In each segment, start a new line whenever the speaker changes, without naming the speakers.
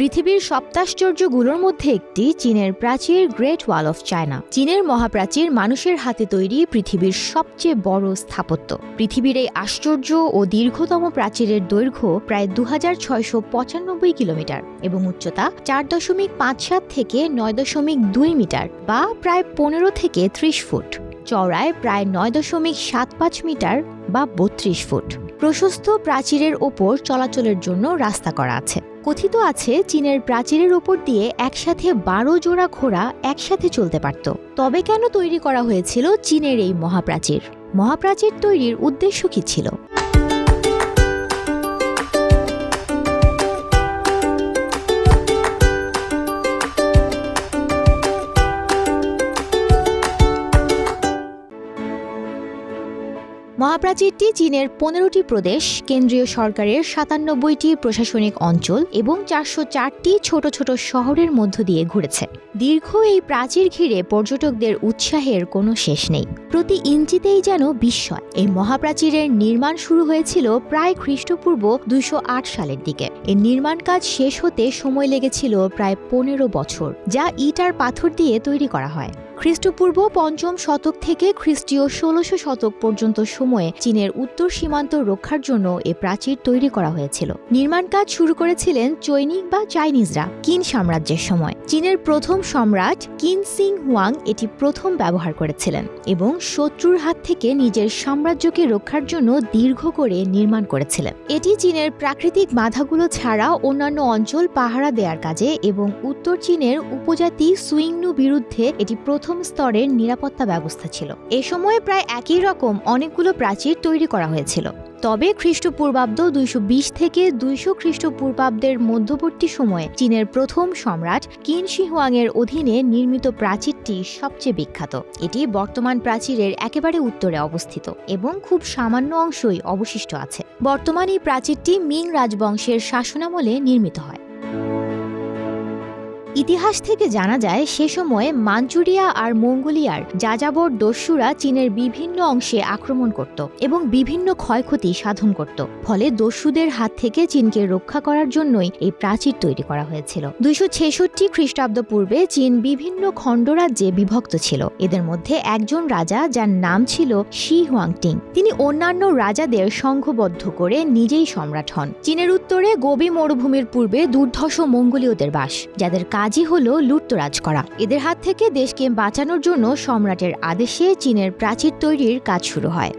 পৃথিবীর সপ্তাশ্চর্যগুলোর মধ্যে একটি, চীনের প্রাচীর গ্রেট ওয়াল অফ চায়না। চীনের মহাপ্রাচীর মানুষের হাতে তৈরি পৃথিবীর সবচেয়ে বড় স্থাপত্য। পৃথিবীর এই আশ্চর্য ও দীর্ঘতম প্রাচীরের দৈর্ঘ্য প্রায় দু কিলোমিটার এবং উচ্চতা চার দশমিক পাঁচ সাত থেকে নয় দশমিক দুই মিটার বা প্রায় পনেরো থেকে ত্রিশ ফুট। চওড়ায় প্রায় নয় দশমিক সাত পাঁচ মিটার বা বত্রিশ ফুট। প্রশস্ত প্রাচীরের ওপর চলাচলের জন্য রাস্তা করা আছে। কথিত আছে, চীনের প্রাচীরের ওপর দিয়ে একসাথে বারো জোড়া ঘোড়া একসাথে চলতে পারত। তবে কেন তৈরি করা হয়েছিল চীনের এই মহাপ্রাচীর? মহাপ্রাচীর তৈরির উদ্দেশ্য কি ছিল? মহাপ্রাচীরটি চীনের পনেরোটি প্রদেশ, কেন্দ্রীয় সরকারের সাতানব্বইটি প্রশাসনিক অঞ্চল এবং চারশো চারটি ছোট ছোট শহরের মধ্য দিয়ে ঘুরেছে। দীর্ঘ এই প্রাচীর ঘিরে পর্যটকদের উৎসাহের কোনো শেষ নেই। প্রতি ইঞ্চিতেই যেন বিস্ময়। এই মহাপ্রাচীরের নির্মাণ শুরু হয়েছিল প্রায় খ্রিস্টপূর্ব দুইশো আট সালের দিকে। এর নির্মাণ কাজ শেষ হতে সময় লেগেছিল প্রায় পনেরো বছর, যা ইট আর পাথর দিয়ে তৈরি করা হয়। খ্রিস্টপূর্ব পঞ্চম শতক থেকে খ্রিস্টীয় ষোলশো শতক পর্যন্ত সময়ে চীনের উত্তর সীমান্ত রক্ষার জন্য এ প্রাচীর তৈরি করা হয়েছিল। নির্মাণ কাজ শুরু করেছিলেন চৈনিক বা চাইনিজরা কিন সাম্রাজ্যের সময়। চীনের প্রথম সম্রাট কিন সিং হুয়াং এটি প্রথম ব্যবহার করেছিলেন এবং শত্রুর হাত থেকে নিজের সাম্রাজ্যকে রক্ষার জন্য দীর্ঘ করে নির্মাণ করেছিলেন। এটি চীনের প্রাকৃতিক বাধাগুলো ছাড়া অন্যান্য অঞ্চল পাহারা দেওয়ার কাজে এবং উত্তর চীনের উপজাতি সুইংনু বিরুদ্ধে এটি প্রথম স্তরের নিরাপত্তা ব্যবস্থা ছিল। এ সময়ে প্রায় একই রকম অনেকগুলো প্রাচীর তৈরি করা হয়েছিল। তবে খ্রিস্টপূর্বাব্দ দুইশো বিশ থেকে দুইশো খ্রিস্টপূর্বাব্দের মধ্যবর্তী সময়ে চীনের প্রথম সম্রাট কিন শিহুয়াংয়ের অধীনে নির্মিত প্রাচীরটি সবচেয়ে বিখ্যাত। এটি বর্তমান প্রাচীরের একেবারে উত্তরে অবস্থিত এবং খুব সামান্য অংশই অবশিষ্ট আছে। বর্তমান এই প্রাচীরটি মিং রাজবংশের শাসনামলে নির্মিত হয়। ইতিহাস থেকে জানা যায়, সে সময়ে মাঞ্চুরিয়া আর মঙ্গোলিয়ার যাযাবর দস্যুরা চীনের বিভিন্ন অংশে আক্রমণ করত এবং বিভিন্ন ক্ষয়ক্ষতি সাধন করত। ফলে দস্যুদের হাত থেকে চীনকে রক্ষা করার জন্যই এই প্রাচীর তৈরি করা হয়েছিল। দুইশো ছেষট্টি খ্রিস্টাব্দ পূর্বে চীন বিভিন্ন খণ্ডরাজ্যে বিভক্ত ছিল। এদের মধ্যে একজন রাজা, যার নাম ছিল শি হুয়াংটিং। তিনি অন্যান্য রাজাদের সংঘবদ্ধ করে নিজেই সম্রাট হন। চীনের উত্তরে গোবি মরুভূমির পূর্বে দুর্ধর্ষ মঙ্গোলীয়দের বাস, যাদের কাজই হলো লুটতরাজ করা। এদের হাত থেকে দেশকে বাঁচানোর জন্য সম্রাটের আদেশে চীনের প্রাচীর তৈরির কাজ শুরু হয়।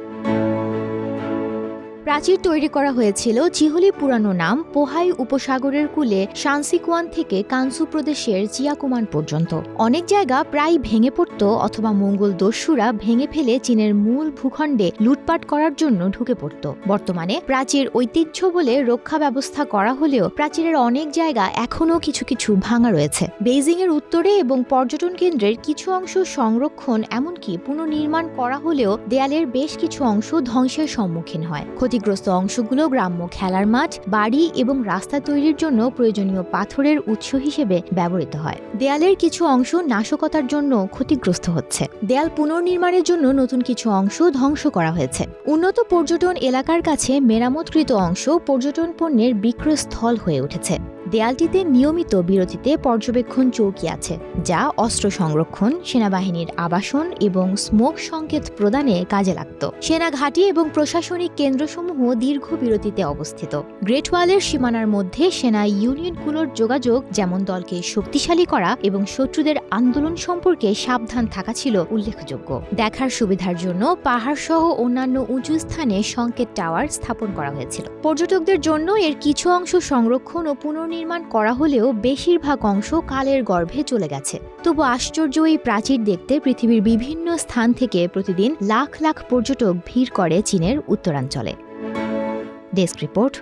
প্রাচীর তৈরি করা হয়েছিল চিহলি পুরানো নাম পোহাই উপসাগরের কূলে শান্সিকুয়ান থেকে কানসু প্রদেশের চিয়াকুমান পর্যন্ত। অনেক জায়গা প্রায় ভেঙে পড়ত অথবা মঙ্গল দস্যুরা ভেঙে ফেলে চীনের মূল ভূখণ্ডে লুটপাট করার জন্য ঢুকে পড়ত। বর্তমানে প্রাচীর ঐতিহ্য বলে রক্ষা ব্যবস্থা করা হলেও প্রাচীরের অনেক জায়গা এখনও কিছু কিছু ভাঙা রয়েছে। বেইজিং এর উত্তরে এবং পর্যটন কেন্দ্রের কিছু অংশ সংরক্ষণ এমনকি পুনর্নির্মাণ করা হলেও দেয়ালের বেশ কিছু অংশ ধ্বংসের সম্মুখীন হয়। ক্ষতিগ্রস্ত অংশগুলো গ্রাম্য খেলার মাঠ, বাড়ি এবং রাস্তা তৈরির জন্য প্রয়োজনীয় পাথরের উৎস হিসেবে ব্যবহৃত হয়। দেয়ালের কিছু অংশ নাশকতার জন্য ক্ষতিগ্রস্ত হচ্ছে। দেয়াল পুনর্নির্মাণের জন্য নতুন কিছু অংশ ধ্বংস করা হয়েছে। উন্নত পর্যটন এলাকার কাছে মেরামতকৃত অংশ পর্যটন পণ্যের বিক্রয়স্থল হয়ে উঠেছে। দেয়ালটিতে নিয়মিত বিরতিতে পর্যবেক্ষণ চৌকি আছে, যা অস্ত্র সংরক্ষণ, সেনাবাহিনীর আবাসন এবং স্মোক সংকেত প্রদানে কাজে লাগত। সেনা ঘাঁটি এবং প্রশাসনিক কেন্দ্রসমূহ দীর্ঘ বিরতিতে অবস্থিত। গ্রেট ওয়ালের সীমানার মধ্যে সেনা ইউনিয়নগুলোর যোগাযোগ, যেমন দলকে শক্তিশালী করা এবং শত্রুদের আন্দোলন সম্পর্কে সাবধান থাকা ছিল উল্লেখযোগ্য। দেখার সুবিধার জন্য পাহাড় সহ অন্যান্য উঁচু স্থানে সংকেত টাওয়ার স্থাপন করা হয়েছিল। পর্যটকদের জন্য এর কিছু অংশ সংরক্ষণ ও পুনর্নির্মাণ করা হলেও বেশিরভাগ অংশ কালের গর্ভে চলে গেছে। তবু আশ্চর্য এই প্রাচীর দেখতে পৃথিবীর বিভিন্ন স্থান থেকে প্রতিদিন লাখ লাখ পর্যটক ভিড় করে চীনের উত্তরাঞ্চলে। Desk report